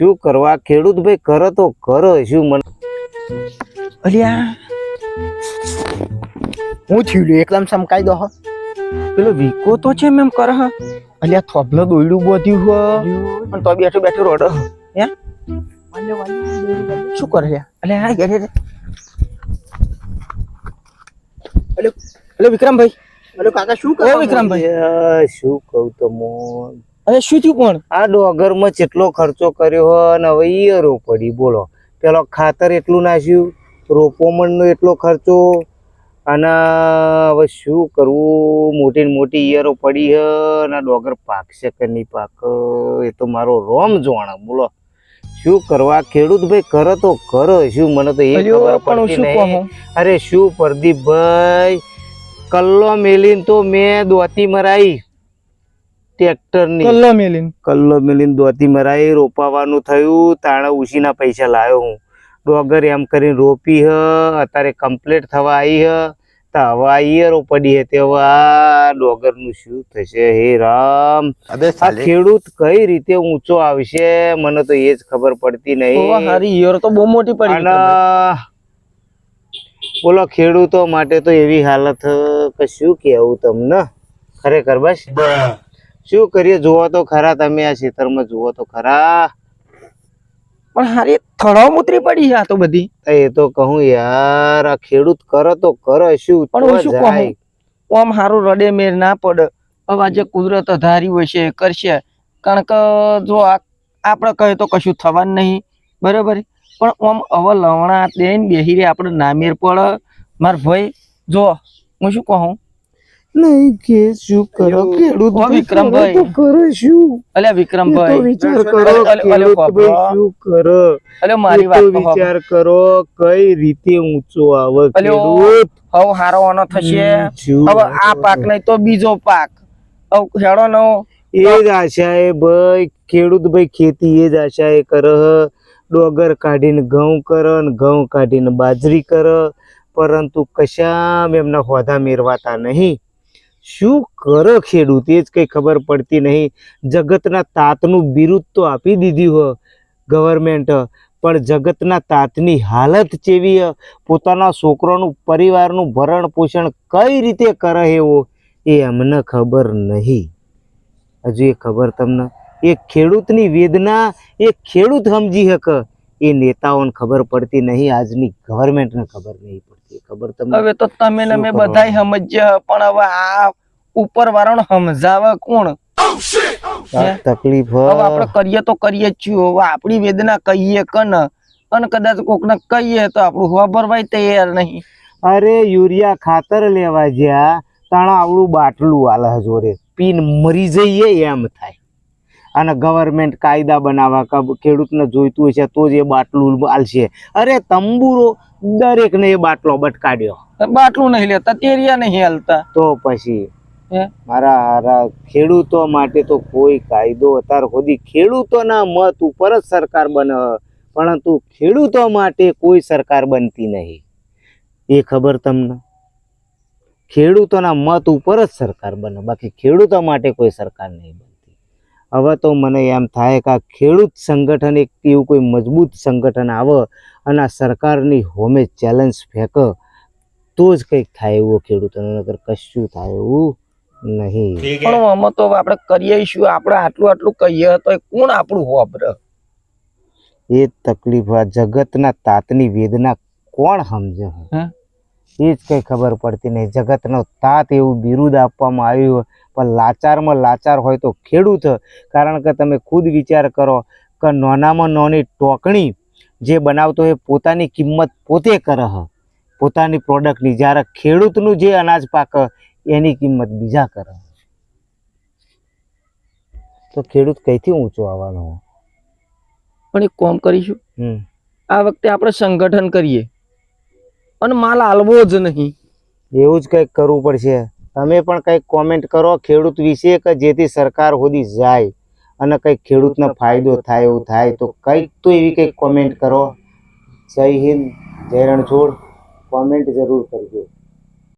શું કરવા? ખેડૂત ભાઈ કરો તો કરો શું મને? અલ્યા. હું થયું એકલામ એકદમ સમકાઈ દો હ. પેલો વીકો તો છે મેમ કર હ. અલ્યા થોભલો દોયડું બોધ્યું હ. પણ તો બેઠો બેઠો રોડ. હે? શું કરે લ્યા? અલ્યા આ ઘરે હેલો અલ્યો વિક્રમભાઈ. અલ્યો કાકા શું કરે વિક્રમભાઈ. શું કહું તમો અરે શું થયું પણ? આ ડોગરમાં જેટલો ખર્ચો કર્યો અને હવે ઈયરો પડી બોલો. પેલો ખાતર એટલું નાખ્યું રોપોમણનો એટલો ખર્ચો અને હવે શું કરવું? મોટી ને મોટી ઈયરો પડી હ અને આ ડોગર પાકશે કે નહીં પાક? એ તો મારો રોમ જોણ બોલો. શું કરવા? ખેડૂત ભાઈ કરો તો કરો. શું મને તો એ ખબર પડતી શું નહીં. અરે શું પ્રદીપભાઈ? કલ્લો મેલીન તો મેં દોતી મરાઈ. ટ્રેક્ટરની. કલ્લો મેલીન. કલ્લો મેલીને દોતી મરાઈ રોપાવાનું થયું. તાણે ઉશીના પૈસા લાવ્યો હું. ડોગર એમ કરીને રોપી હ. અત્યારે કમ્પ્લીટ થવા આવી હ. તો હવે આ પડી હે તે હવે આ ડોગરનું શું થશે? હે રામ. આ ખેડૂત કઈ રીતે ઊંચો આવશે? મને તો એ જ ખબર પડતી નહીં. હારી ઈયર તો બહુ મોટી પડી બોલો ખેડૂતો માટે તો એવી હાલત કે શું કહેવું તમને? ખરેખર બસ? શું કરીએ? જુઓ તો ખરા તમે આ ખેતરમાં જુઓ તો ખરા. પણ હારી થળાવ ઉતરી પડી આ તો બધી. એ તો કહું યાર આ ખેડૂત કરો તો કરે શું પણ શું કહું? ઓમ હારું રડે મેર ના પડે. હવે આજે કુદરત ધારી હોય છે કરશે. કારણ કે જો આપણે કહે તો કશું થવાનું નહીં. બરાબર? પણ ઓમ હવે લવણા દઈને બેહી રે આપણે નામેર પડે. માર ભાઈ જો હું શું કહું? નહીં કે શું કરો? ખેડૂત વિક્રમભાઈ. તો કરે શું? અલ્યા વિક્રમભાઈ. વિચાર કરો અલ્યા, અલ્યા, ખેડૂત બાપા. ભાઈ શું કરે? અલ્યા મારી વાત વિચાર કરો કઈ રીતે ઊંચો આવે ખેડૂત? હવે હારો આનો થશે. હવે આ પાક નહીં તો બીજો પાક. હવે હેડો નો એ જ આશા એ ભાઈ ખેડૂત ભાઈ ખેતી એ જ આશા એ કરે. હ. ડોગર કાઢીને ઘઉં કરે ઘઉં કાઢીને બાજરી કરે. પરંતુ કશામ એમના હોદા મેરવાતા નહીં. શું કરો ખેડૂત? એ જ કંઈ ખબર પડતી નહીં. જગતના તાતનું બિરુદ તો આપી દીધું હ ગવર્મેન્ટ પણ જગતના તાતની હાલત ચેવી હ? પોતાના છોકરાનું પરિવારનું ભરણ પોષણ કઈ રીતે કરે એવો? એ અમને ખબર નહીં. હજુ એ ખબર તમને? એ ખેડૂતની વેદના, એ ખેડૂત સમજી હક. એ નેતાઓને ખબર પડતી નહીં, આજની ગવર્મેન્ટને ખબર નહીં પડતી. ખબર તમને હવે તો તમે ને મે બધાય સમજ્યા પણ હવે આ ઉપર વાળાને સમજાવે કોણ? તકલીફ હવે આપણે કરીએ તો કરીએ જ છીએ. હવે આપણી વેદના કહીએ કન અને કદાચ કોકને કહીએ તો આપણું વાપરવાય તૈયાર નહીં. અરે યુરિયા ખાતર લેવા જ્યાં તાણા આવડું બાટલું આલે જોરે. પીન મરી જઈએ એમ થાય. અને ગવર્મેન્ટ કાયદા બનાવવા ખેડૂતને જોઈતું હશે તો જ એ બાટલું આલશે. અરે તંબુરો દરેકને એ બાટલો બટકાડ્યો. બાટલું નહીં લેતા તેરિયા નહીં હાલતા. તો પછી મારા હારા ખેડૂતો માટે તો કોઈ કાયદો અત્યાર સુધી ખેડૂતોના મત ઉપર જ સરકાર બને પરંતુ ખેડૂતો માટે કોઈ સરકાર બનતી નહીં. એ ખબર તમને? ખેડૂતોના મત ઉપર જ સરકાર બને બાકી ખેડૂતો માટે કોઈ સરકાર નહીં બનતી હવે તો મને એમ થાય કે આ ખેડૂત સંગઠન એક એવું કોઈ મજબૂત સંગઠન આવે અને આ સરકારની હોમે ચેલેન્જ ફેંક તો જ કંઈક થાય એવું ખેડૂતોને નગર કશું થાય એવું નહીં. પણ આમાં તો આપણે કરીએ શું? આપણે આટલું આટલું કહીએ તો કોણ આપણું વાપરે એ તકલીફ આ જગતના તાતની વેદના કોણ સમજે? હે? એ જ કંઈ ખબર પડતી નહીં. જગતનો તાત એવું બિરુદ આપવામાં આવ્યું હોય પણ લાચારમાં લાચાર હોય તો ખેડૂત કારણ કે તમે ખુદ વિચાર કરો કે નાનામાં નાની ટોકણી જે બનાવતો હોય પોતાની કિંમત પોતે કરે હ પોતાની પ્રોડક્ટની જ્યારે ખેડૂતનું જે અનાજ પાક એની કિંમત બીજા કરે તો ખેડૂત કઈથી ઊંચો આવવાનો? પણ એક કોમ કરીશું. આ વખતે આપણે સંગઠન કરીએ. અને માલ હાલવો જ નહીં. એવું જ કંઈક કરવું પડશે. તમે પણ કંઈક કોમેન્ટ કરો ખેડૂત વિશે કે જેથી સરકાર સુધી જાય અને કંઈક ખેડૂતને ફાયદો થાય એવું થાય. તો કંઈક તો એવી કંઈક કોમેન્ટ કરો. જય હિન્દ જય રણછોડ. કોમેન્ટ જરૂર કરજો.